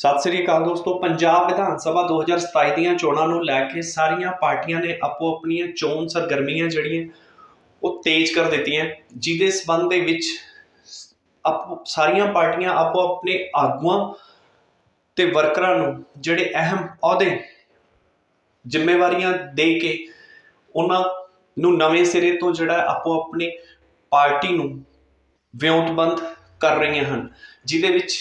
ਸਤਿ ਸ੍ਰੀ ਅਕਾਲ ਦੋਸਤੋ, ਪੰਜਾਬ ਵਿਧਾਨ ਸਭਾ 2027 ਦੀਆਂ ਚੋਣਾਂ ਨੂੰ ਲੈ ਕੇ ਸਾਰੀਆਂ ਪਾਰਟੀਆਂ ਨੇ ਆਪੋ ਆਪਣੀਆਂ ਚੋਣ ਸਰਗਰਮੀਆਂ ਜਿਹੜੀਆਂ, ਉਹ ਤੇਜ਼ ਕਰ ਦਿੱਤੀਆਂ। ਜਿਹਦੇ ਸਬੰਧ ਦੇ ਵਿੱਚ ਆਪ, ਸਾਰੀਆਂ ਪਾਰਟੀਆਂ ਆਪੋ ਆਪਣੇ ਆਗੂਆਂ ਤੇ ਵਰਕਰਾਂ ਨੂੰ ਜਿਹੜੇ ਅਹਿਮ ਅਹੁਦੇ, ਜ਼ਿੰਮੇਵਾਰੀਆਂ ਦੇ ਕੇ ਉਹਨਾਂ ਨੂੰ ਨਵੇਂ ਸਿਰੇ ਤੋਂ ਜਿਹੜਾ ਆਪੋ ਆਪਣੇ ਪਾਰਟੀ ਨੂੰ ਵਿਉਂਤਬੰਦ ਕਰ ਰਹੀਆਂ ਹਨ। ਜਿਹਦੇ ਵਿੱਚ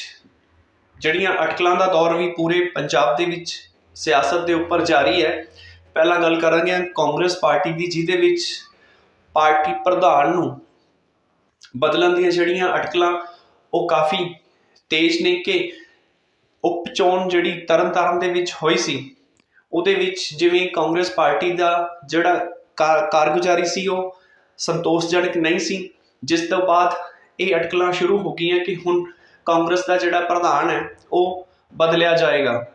ਜਿਹੜੀਆਂ ਅਟਕਲਾਂ ਦਾ ਦੌਰ ਵੀ ਪੂਰੇ ਪੰਜਾਬ ਦੇ ਵਿੱਚ ਸਿਆਸਤ ਦੇ ਉੱਪਰ ਜਾਰੀ ਹੈ। ਪਹਿਲਾਂ ਗੱਲ ਕਰਾਂਗੇ ਕਾਂਗਰਸ ਪਾਰਟੀ ਦੀ, ਜਿਹਦੇ ਵਿੱਚ ਪਾਰਟੀ ਪ੍ਰਧਾਨ ਨੂੰ ਬਦਲਣ ਦੀਆਂ ਜਿਹੜੀਆਂ ਅਟਕਲਾਂ, ਉਹ ਕਾਫੀ ਤੇਜ਼ ਨੇ ਕਿ ਉਪ ਚੋਣ ਜਿਹੜੀ ਤਰਨਤਾਰਨ ਦੇ ਵਿੱਚ ਹੋਈ ਸੀ, ਉਹਦੇ ਵਿੱਚ ਜਿਵੇਂ ਕਾਂਗਰਸ ਪਾਰਟੀ ਦਾ ਜਿਹੜਾ ਕਾਰ- ਕਾਰਗੁਜ਼ਾਰੀ ਸੀ, ਉਹ ਸੰਤੋਸ਼ਜਨਕ ਨਹੀਂ ਸੀ। ਜਿਸ ਤੋਂ ਬਾਅਦ ਇਹ ਅਟਕਲਾਂ ਸ਼ੁਰੂ ਹੋ ਗਈਆਂ ਕਿ ਹੁਣ ਕਾਂਗਰਸ ਦਾ ਜਿਹੜਾ ਪ੍ਰਧਾਨ ਹੈ, ਉਹ ਬਦਲਿਆ ਜਾਏਗਾ।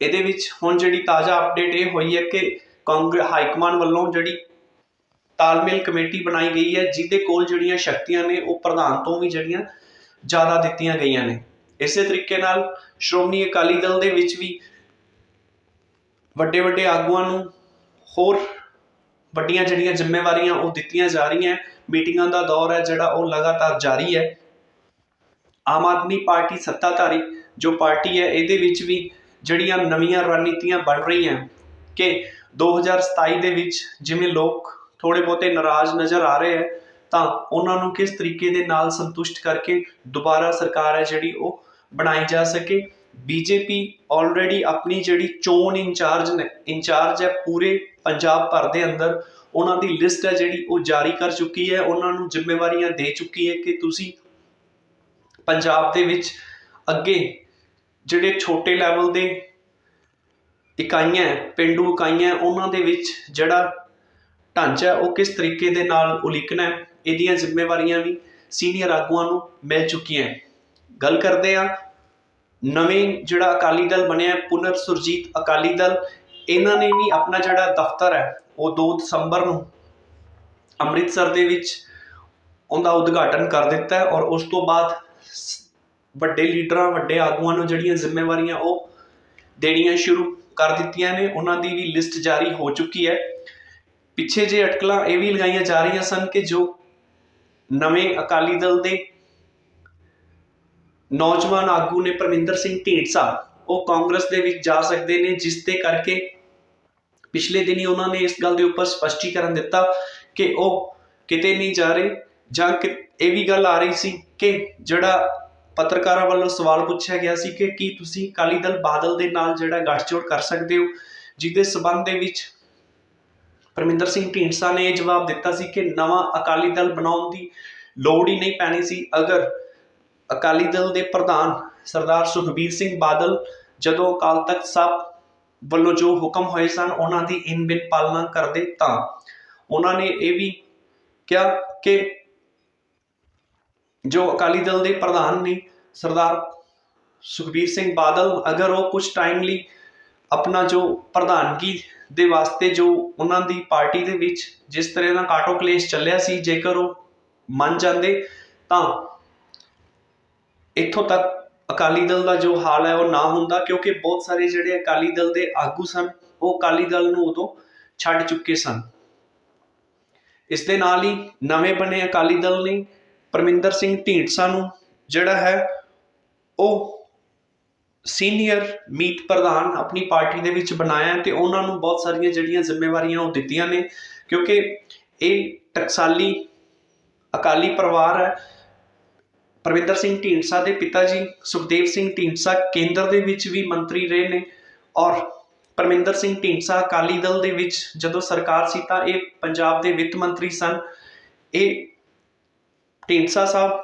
ਇਹਦੇ ਵਿੱਚ ਹੁਣ ਜਿਹੜੀ ਤਾਜ਼ਾ ਅਪਡੇਟ ਇਹ ਹੋਈ ਹੈ ਕਿ ਕਾਂਗਰਸ ਹਾਈਕਮਾਨ ਵੱਲੋਂ ਜਿਹੜੀ ਤਾਲਮੇਲ ਕਮੇਟੀ ਬਣਾਈ ਗਈ ਹੈ, ਜਿਹਦੇ ਕੋਲ ਜਿਹੜੀਆਂ ਸ਼ਕਤੀਆਂ ਨੇ, ਉਹ ਪ੍ਰਧਾਨ ਤੋਂ ਵੀ ਜਿਹੜੀਆਂ ਜ਼ਿਆਦਾ ਦਿੱਤੀਆਂ ਗਈਆਂ ਨੇ। ਇਸੇ ਤਰੀਕੇ ਨਾਲ ਸ਼੍ਰੋਮਣੀ ਅਕਾਲੀ ਦਲ ਦੇ ਵਿੱਚ ਵੀ ਵੱਡੇ ਵੱਡੇ ਆਗੂਆਂ ਨੂੰ ਹੋਰ ਵੱਡੀਆਂ ਜਿਹੜੀਆਂ ਜ਼ਿੰਮੇਵਾਰੀਆਂ ਉਹ ਦਿੱਤੀਆਂ ਜਾ ਰਹੀਆਂ, ਮੀਟਿੰਗਾਂ ਦਾ ਦੌਰ ਹੈ ਜਿਹੜਾ ਉਹ ਲਗਾਤਾਰ ਜਾਰੀ ਹੈ। ਆਮ ਆਦਮੀ ਪਾਰਟੀ ਸੱਤਾਧਾਰੀ, ਜੋ ਪਾਰਟੀ ਹੈ, ਇਹਦੇ ਵਿੱਚ ਵੀ ਜਿਹੜੀਆਂ ਨਵੀਆਂ ਰਣਨੀਤੀਆਂ ਬਣ ਰਹੀਆਂ ਕਿ 2027 ਦੇ ਵਿੱਚ ਜਿਵੇਂ ਲੋਕ ਥੋੜੇ ਬਹੁਤੇ ਨਾਰਾਜ਼ ਨਜ਼ਰ ਆ ਰਹੇ ਹੈ, ਤਾਂ ਉਹਨਾਂ ਨੂੰ ਕਿਸ ਤਰੀਕੇ ਦੇ ਨਾਲ ਸੰਤੁਸ਼ਟ ਕਰਕੇ ਦੁਬਾਰਾ ਸਰਕਾਰ ਹੈ ਜਿਹੜੀ ਉਹ ਬਣਾਈ ਜਾ ਸਕੇ? ਬੀਜੇਪੀ ਆਲਰੇਡੀ ਆਪਣੀ ਜਿਹੜੀ ਚੋਣ ਇੰਚਾਰਜ ਨੇ, ਇੰਚਾਰਜ ਹੈ ਪੂਰੇ ਪੰਜਾਬ ਭਰ ਦੇ ਅੰਦਰ, ਉਹਨਾਂ ਦੀ ਲਿਸਟ ਹੈ ਜਿਹੜੀ ਉਹ ਜਾਰੀ ਕਰ ਚੁੱਕੀ ਹੈ, ਉਹਨਾਂ ਨੂੰ ਜ਼ਿੰਮੇਵਾਰੀਆਂ ਦੇ ਚੁੱਕੀ ਹੈ ਕਿ ਤੁਸੀਂ ਪੰਜਾਬ ਦੇ ਵਿੱਚ ਅੱਗੇ ਜਿਹੜੇ ਛੋਟੇ ਲੈਵਲ ਦੇ ਇਕਾਈਆਂ ਪੇਂਡੂ ਇਕਾਈਆਂ ਉਹਨਾਂ ਦੇ ਵਿੱਚ ਜਿਹੜਾ ਢਾਂਚਾ ਉਹ ਕਿਸ ਤਰੀਕੇ ਦੇ ਨਾਲ ਉਲੀਕਣਾ ਇਹਦੀਆਂ ਜ਼ਿੰਮੇਵਾਰੀਆਂ ਵੀ ਸੀਨੀਅਰ ਆਗੂਆਂ ਨੂੰ ਮਿਲ ਚੁੱਕੀਆਂ ਗੱਲ ਕਰਦੇ ਆ ਨਵੇਂ ਜਿਹੜਾ ਅਕਾਲੀ ਦਲ ਬਣਿਆ ਪੁਨਰ ਸੁਰਜੀਤ ਅਕਾਲੀ ਦਲ, ਇਹਨਾਂ ਨੇ ਵੀ ਆਪਣਾ ਜਿਹੜਾ ਦਫ਼ਤਰ ਹੈ, ਉਹ 2 ਦਸੰਬਰ ਨੂੰ ਅੰਮ੍ਰਿਤਸਰ ਦੇ ਵਿੱਚ ਉਹਦਾ ਉਦਘਾਟਨ ਕਰ ਦਿੱਤਾ ਔਰ ਉਸ ਤੋਂ ਬਾਅਦ ਵੱਡੇ ਲੀਡਰਾਂ, ਵੱਡੇ ਆਗੂਆਂ ਨੂੰ ਜਿਹੜੀਆਂ ਜ਼ਿੰਮੇਵਾਰੀਆਂ ਉਹ ਦੇਣੀਆਂ ਸ਼ੁਰੂ ਕਰ ਦਿੱਤੀਆਂ ਨੇ, ਉਹਨਾਂ ਦੀ ਵੀ ਲਿਸਟ ਜਾਰੀ ਹੋ ਚੁੱਕੀ ਹੈ। ਪਿੱਛੇ ਜੇ ਅਟਕਲਾਂ ਇਹ ਵੀ ਲਗਾਈਆਂ ਜਾ ਰਹੀਆਂ ਸਨ ਕਿ ਜੋ ਨਵੇਂ ਅਕਾਲੀ ਦਲ ਦੇ ਨੌਜਵਾਨ ਆਗੂ ਨੇ ਪਰਮਿੰਦਰ ਸਿੰਘ ਢੀਂਡਸਾ, ਉਹ ਕਾਂਗਰਸ ਦੇ ਵਿੱਚ ਜਾ ਸਕਦੇ ਨੇ, ਜਿਸ ਦੇ ਕਰਕੇ ਪਿਛਲੇ ਦਿਨੀ ਉਹਨਾਂ ਨੇ ਇਸ ਗੱਲ ਦੇ ਉੱਪਰ ਸਪਸ਼ਟੀਕਰਨ ਦਿੱਤਾ ਕਿ ਉਹ ਕਿਤੇ ਨਹੀਂ ਜਾ ਰਹੇ। ਜਾਂ ਕਿ ਇਹ ਵੀ ਗੱਲ ਆ ਰਹੀ ਸੀ ਕਿ ਜਿਹੜਾ ਪੱਤਰਕਾਰਾਂ ਵੱਲੋਂ ਸਵਾਲ ਪੁੱਛਿਆ ਗਿਆ ਸੀ ਕਿ ਕੀ ਤੁਸੀਂ ਅਕਾਲੀ ਦਲ ਬਾਦਲ ਦੇ ਨਾਲ ਜਿਹੜਾ ਗੱਠਜੋੜ ਕਰ ਸਕਦੇ ਹੋ, ਜਿਹਦੇ ਸਬੰਧ ਦੇ ਵਿੱਚ ਪਰਮਿੰਦਰ ਸਿੰਘ ਢੀਂਡਸਾ ਨੇ ਇਹ ਜਵਾਬ ਦਿੱਤਾ ਸੀ ਕਿ ਨਵਾਂ ਅਕਾਲੀ ਦਲ ਬਣਾਉਣ ਦੀ ਲੋੜ ਹੀ ਨਹੀਂ ਪੈਣੀ ਸੀ। ਅਗਰ ਅਕਾਲੀ ਦਲ ਦੇ ਪ੍ਰਧਾਨ ਸਰਦਾਰ ਸੁਖਬੀਰ ਸਿੰਘ ਬਾਦਲ ਜਦੋਂ ਅਕਾਲ ਤਖਤ ਸਾਹਿਬ ਵੱਲੋਂ ਜੋ ਹੁਕਮ ਹੋਏ ਸਨ, ਉਹਨਾਂ ਦੀ ਇਨ ਬਿਨ ਪਾਲਣਾ ਕਰਦੇ ਤਾਂ ਉਹਨਾਂ ਨੇ ਇਹ ਵੀ ਕਿਹਾ ਕਿ ਜੋ ਅਕਾਲੀ ਦਲ ਦੇ ਪ੍ਰਧਾਨ ਨੇ ਸਰਦਾਰ ਸੁਖਬੀਰ ਸਿੰਘ ਬਾਦਲ, ਅਗਰ ਉਹ ਕੁਝ ਟਾਈਮ ਲਈ ਆਪਣਾ ਜੋ ਪ੍ਰਧਾਨਗੀ ਦੇ ਵਾਸਤੇ ਜੋ ਉਹਨਾਂ ਦੀ ਪਾਰਟੀ ਦੇ ਵਿੱਚ ਜਿਸ ਤਰ੍ਹਾਂ ਦਾ ਕਾਟੋ ਕਲੇਸ਼ ਚੱਲਿਆ ਸੀ, ਜੇਕਰ ਉਹ ਮੰਨ ਜਾਂਦੇ, ਤਾਂ ਇੱਥੋਂ ਤੱਕ ਅਕਾਲੀ ਦਲ ਦਾ ਜੋ ਹਾਲ ਹੈ ਉਹ ਨਾ ਹੁੰਦਾ, ਕਿਉਂਕਿ ਬਹੁਤ ਸਾਰੇ ਜਿਹੜੇ ਅਕਾਲੀ ਦਲ ਦੇ ਆਗੂ ਸਨ, ਉਹ ਅਕਾਲੀ ਦਲ ਨੂੰ ਉਦੋਂ ਛੱਡ ਚੁੱਕੇ ਸਨ। ਇਸ ਦੇ ਨਾਲ ਹੀ ਨਵੇਂ ਬਣੇ ਅਕਾਲੀ ਦਲ ਨੇ ਪਰਮਿੰਦਰ ਸਿੰਘ ਢੀਂਡਸਾ ਨੂੰ, ਜਿਹੜਾ ਹੈ ਉਹ ਸੀਨੀਅਰ ਮੀਤ ਪ੍ਰਧਾਨ ਆਪਣੀ ਪਾਰਟੀ ਦੇ ਵਿੱਚ ਬਣਾਇਆ ਤੇ ਉਹਨਾਂ ਨੂੰ ਬਹੁਤ ਸਾਰੀਆਂ ਜਿਹੜੀਆਂ ਜ਼ਿੰਮੇਵਾਰੀਆਂ ਉਹ ਦਿੱਤੀਆਂ ਨੇ, ਕਿਉਂਕਿ ਇਹ ਟਕਸਾਲੀ ਅਕਾਲੀ ਪਰਿਵਾਰ ਹੈ। ਪਰਵਿੰਦਰ ਸਿੰਘ ਢੀਂਡਸਾ ਦੇ ਪਿਤਾ ਜੀ ਸੁਖਦੇਵ ਸਿੰਘ ਢੀਂਡਸਾ ਕੇਂਦਰ ਦੇ ਵਿੱਚ ਵੀ ਮੰਤਰੀ ਰਹੇ ਨੇ ਔਰ ਪਰਮਿੰਦਰ ਸਿੰਘ ਢੀਂਡਸਾ ਅਕਾਲੀ ਦਲ ਦੇ ਵਿੱਚ ਜਦੋਂ ਸਰਕਾਰ ਸੀ ਤਾਂ ਇਹ ਪੰਜਾਬ ਦੇ ਵਿੱਤ ਮੰਤਰੀ ਸਨ। ਇਹ ਢੀਂਡਸਾ ਸਾਹਿਬ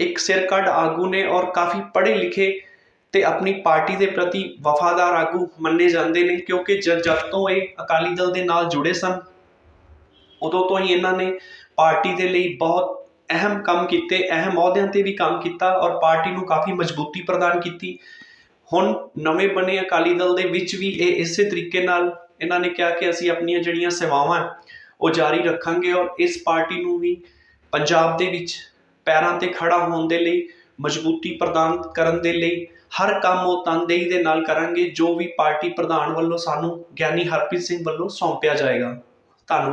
ਇੱਕ ਸਿਰ ਕੱਢ ਆਗੂ ਨੇ ਔਰ ਕਾਫੀ ਪੜ੍ਹੇ ਲਿਖੇ ਤੇ ਆਪਣੀ ਪਾਰਟੀ ਦੇ ਪ੍ਰਤੀ ਵਫਾਦਾਰ ਆਗੂ ਮੰਨੇ ਜਾਂਦੇ ਨੇ ਕਿਉਂਕਿ ਜਦ ਜਦ ਤੋਂ ਇਹ ਅਕਾਲੀ ਦਲ ਦੇ ਨਾਲ ਜੁੜੇ ਸਨ, ਉਦੋਂ ਤੋਂ ਹੀ ਇਹਨਾਂ ਨੇ ਪਾਰਟੀ ਦੇ ਲਈ ਬਹੁਤ ਅਹਿਮ ਕੰਮ ਕੀਤੇ, ਅਹਿਮ ਅਹੁਦਿਆਂ ਤੇ ਵੀ ਕੰਮ ਕੀਤਾ ਔਰ ਪਾਰਟੀ ਨੂੰ ਕਾਫੀ ਮਜ਼ਬੂਤੀ ਪ੍ਰਦਾਨ ਕੀਤੀ। ਹੁਣ ਨਵੇਂ ਬਣੇ ਅਕਾਲੀ ਦਲ ਦੇ ਵਿੱਚ ਵੀ ਇਹ ਇਸੇ ਤਰੀਕੇ ਨਾਲ ਇਹਨਾਂ ਨੇ ਕਿਹਾ ਕਿ ਅਸੀਂ ਆਪਣੀਆਂ ਜਿਹੜੀਆਂ ਸੇਵਾਵਾਂ, ਉਹ ਜਾਰੀ ਰੱਖਾਂਗੇ ਔਰ ਇਸ ਪਾਰਟੀ ਨੂੰ ਵੀ ਪੰਜਾਬ ਦੇ ਵਿੱਚ ਪੈਰਾਂ ਤੇ ਖੜ੍ਹਾ ਹੋਣ ਦੇ ਲਈ, ਮਜ਼ਬੂਤੀ ਪ੍ਰਦਾਨ ਕਰਨ ਦੇ ਲਈ, ਹਰ ਕੰਮ ਉਹ ਤਨਦੇਹੀ ਦੇ ਨਾਲ ਕਰਾਂਗੇ, ਜੋ ਵੀ ਪਾਰਟੀ ਪ੍ਰਧਾਨ ਵੱਲੋਂ ਸਾਨੂੰ ਗਿਆਨੀ ਹਰਪ੍ਰੀਤ ਸਿੰਘ ਵੱਲੋਂ ਸੌਂਪਿਆ ਜਾਵੇਗਾ ਧੰਨਵਾਦ।